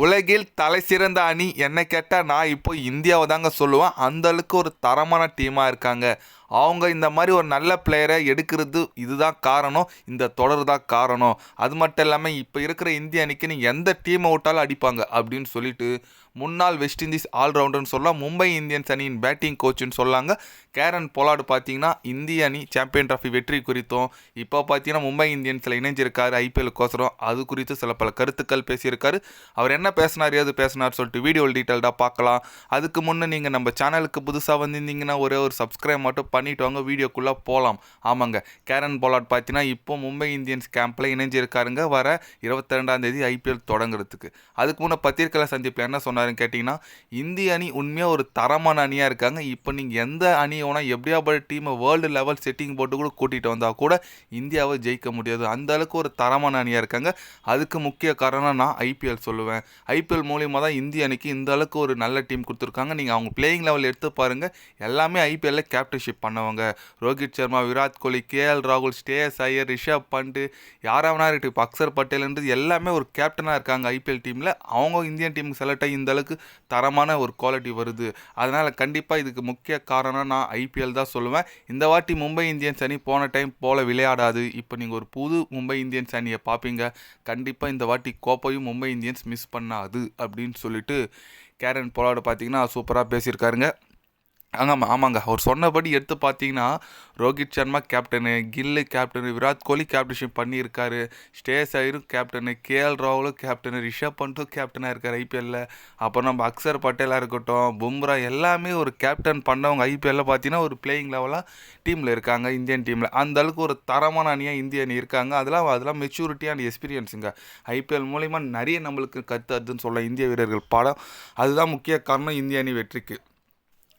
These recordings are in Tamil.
உலகில் தலை சிறந்த அணி. என்ன கேட்டால் நான் இப்போ இந்தியாவை தாங்க சொல்லுவேன். அந்த அளவுக்கு ஒரு தரமான டீமாக இருக்காங்க. அவங்க இந்த மாதிரி ஒரு நல்ல பிளேயரை எடுக்கிறது இதுதான் காரணம். இந்த தொடர் தான் காரணம். அது மட்டும் இல்லாமல் இப்போ இருக்கிற இந்திய அணிக்கு நீ எந்த டீமை விட்டாலும் அடிப்பாங்க அப்படின்னு சொல்லிட்டு முன்னாள் வெஸ்ட் இண்டீஸ் ஆல்ரவுண்டர்னு சொல்லலாம். மும்பை இந்தியன்ஸ் அணியின் பேட்டிங் கோச்சுன்னு சொல்லாங்க. கேரன் போலாடு பார்த்தீங்கன்னா இந்திய அணி சாம்பியன் ட்ராஃபி வெற்றி குறித்தும் இப்போ பார்த்தீங்கன்னா மும்பை இந்தியன்ஸில் இணைஞ்சிருக்காரு. ஐபிஎலுக்கோசரம் அது குறித்து சில பல கருத்துக்கள் பேசியிருக்காரு. அவர் என்ன என்ன பேசினார் ஏது பேசினார் சொல்லிட்டு வீடியோ டீட்டெயில்டாக பார்க்கலாம். அதுக்கு முன்னே நீங்கள் நம்ம சேனலுக்கு புதுசாக வந்திருந்தீங்கன்னா ஒரே ஒரு சப்ஸ்கிரைப் மட்டும் பண்ணிவிட்டு வாங்க வீடியோக்குள்ளே போகலாம் ஆமாங்க. கேரன் போலாட் பார்த்தீங்கன்னா இப்போ மும்பை இந்தியன்ஸ் கேம்பில் இணைஞ்சிருக்காருங்க. வர இருபத்தி ரெண்டாம் தேதி ஐபிஎல் தொடங்குறதுக்கு. அதுக்கு முன்னே பத்திரிக்கையில் சந்திப்பில் என்ன சொன்னாருன்னு கேட்டிங்கன்னா இந்திய அணி உண்மையாக ஒரு தரமான அணியாக இருக்காங்க. இப்போ நீங்கள் எந்த அணி வேணால் டீமை வேர்ல்டு லெவல் செட்டிங் போட்டு கூட கூட்டிகிட்டு வந்தால் கூட இந்தியாவை ஜெயிக்க முடியாது. அந்த அளவுக்கு ஒரு தரமான அணியாக இருக்காங்க. அதுக்கு முக்கிய காரணம் நான் ஐபிஎல் சொல்லுவேன். ஐபிஎல் மூலியமாக தான் இந்திய அணிக்கு இந்த அளவுக்கு ஒரு நல்ல டீம் கொடுத்துருக்காங்க. நீங்கள் அவங்க பிளேயிங் லெவல் எடுத்து பாருங்கள் எல்லாமே ஐபிஎல்ல கேப்டன்ஷிப் பண்ணவங்க. ரோஹித் சர்மா விராட் கோலி கேஎல் ராகுல் ஸ்டேஸ் ஐயர் ரிஷப் பண்ட் யாராவனா இருக்கட்டும் இப்போ அக்சர் பட்டேல்ன்றது எல்லாமே ஒரு கேப்டனாக இருக்காங்க ஐபிஎல் டீமில். அவங்க இந்தியன் டீமுக்கு செலக்ட் ஆகி இந்த அளவுக்கு தரமான ஒரு குவாலிட்டி வருது. அதனால் கண்டிப்பாக இதுக்கு முக்கிய காரணம் நான் ஐபிஎல் தான் சொல்லுவேன். இந்த வாட்டி மும்பை இந்தியன்ஸ் அணி போன டைம் போல விளையாடாது. இப்போ நீங்கள் ஒரு புது மும்பை இந்தியன்ஸ் அணியை பார்ப்பீங்க. கண்டிப்பாக இந்த வாட்டி கோப்பையும் மும்பை இந்தியன்ஸ் மிஸ் பண்ணாது அப்படின்னு சொல்லிட்டு கேரன் பொலாடு பார்த்தீங்கன்னா சூப்பராக பேசியிருக்காருங்க. ஆமாம் ஆமாங்க. அவர் சொன்னபடி எடுத்து பார்த்தீங்கன்னா Rohit Sharma captain Gill captain Virat Kohli captainship பண்ணியிருக்காரு. ஸ்டேஸ் ஐயரும் கேப்டனு கேஎல் ராவலும் கேப்டனு ரிஷப் பண்ட்டும் கேப்டனாக இருக்கார் ஐபிஎல்லில் அப்புறம் நம்ம அக்சர் பட்டேலாக இருக்கட்டும் பும்ரா எல்லாமே ஒரு கேப்டன் பண்ணவங்க ஐபிஎல்லில் பார்த்தீங்கன்னா ஒரு பிளேயிங் லெவலாக டீமில் இருக்காங்க இந்தியன் டீமில் அந்த அளவுக்கு ஒரு தரமான அணியாக இந்திய அணி இருக்காங்க. அதெல்லாம் அதெல்லாம் மெச்சூரிட்டி அண்ட் எக்ஸ்பீரியன்ஸுங்க ஐபிஎல் மூலிமா நிறைய நம்மளுக்கு கற்று அதுன்னு சொல்லலாம் இந்திய வீரர்கள் படம். அதுதான் முக்கிய காரணம் இந்திய அணி வெற்றிக்கு.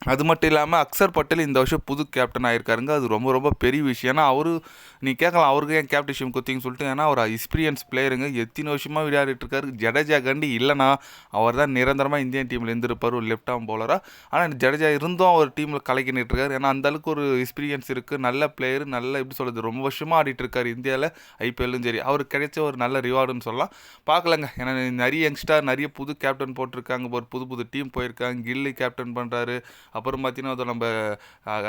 அது மட்டும் இல்லாமல் அக்சர் பட்டேல் இந்த வருஷம் புது கேப்டன் ஆகிருக்காருங்க அது ரொம்ப ரொம்ப பெரிய விஷயம். ஏன்னா அவரு நீ கேட்கலாம் அவருக்கு ஏன் கேப்டன்ஷிப் குத்திங்க சொல்லிட்டு ஏன்னா அவர் எக்ஸ்பீரியன்ஸ் பிளேயருங்க எத்தனை வருஷமாக விளையாடிட்டுருக்காரு ஜடேஜா கண்டி இல்லைனா அவர் தான் நிரந்தரமாக இந்தியன் டீமில் இருந்திருப்பார் ஒரு லெஃப்ட் ஆம் பவுலராக ஆனால் ஜடேஜா இருந்தும் அவர் டீமில் கலக்கிட்டு இருக்காரு. ஏன்னா அந்தளவுக்கு ஒரு எக்ஸ்பீரியன்ஸ் இருக்குது நல்ல பிளேயர் நல்ல எப்படி சொல்கிறது ரொம்ப வருஷமாக ஆடிட்டு இருக்காரு இந்தியாவில் ஐபிஎல்லும் சரி. அவருக்கு கிடைச்ச ஒரு நல்ல ரிவார்டுன்னு சொல்லலாம். பார்க்கலங்க. ஏன்னா நிறைய யங்ஸ்டர் நிறைய புது கேப்டன் போட்டிருக்காங்க. ஒரு புது புது டீம் போயிருக்காங்க. கில்லி கேப்டன் பண்ணுறாரு அப்புறம் பார்த்தீங்கன்னா அது நம்ம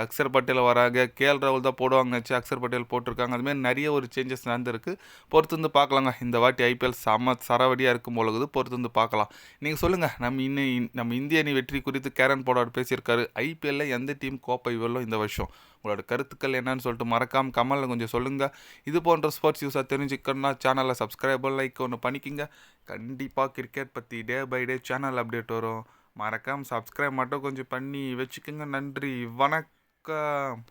அக்ஷர் பட்டேல் வராங்க கேஎல் ராகுல் தான் போடுவாங்க வச்சு அக்ஷர் பட்டேல் போட்டிருக்காங்க. அதுமாதிரி நிறைய ஒரு சேஞ்சஸ் நடந்திருக்கு. பொறுத்து வந்து பார்க்கலாங்க. இந்த வாட்டி ஐபிஎல் செம சரவடியாக இருக்கும் போலகுது. பொறுத்து வந்து பார்க்கலாம். நீங்கள் சொல்லுங்கள் நம்ம இன்னும் நம்ம இந்திய அணி வெற்றி குறித்து கேரன் போடாட் பேசியிருக்காரு. ஐபிஎல்ல எந்த டீம் கோப்பை வெல்லும் இந்த வருஷம்? உங்களோட கருத்துக்கள் என்னன்னு சொல்லிட்டு மறக்காமல் கமலில் கொஞ்சம் சொல்லுங்கள் இது போன்ற ஸ்போர்ட்ஸ் யூஸாக தெரிஞ்சுக்கணும்னா சேனலை சப்ஸ்கிரைபர் லைக் ஒன்று பண்ணிக்கிங்க கண்டிப்பாக கிரிக்கெட் பற்றி day by day channel update வரும். மறக்காம சப்ஸ்கிரைப் மட்டும் கொஞ்சம் பண்ணி வச்சுக்கோங்க. நன்றி. வணக்கம்.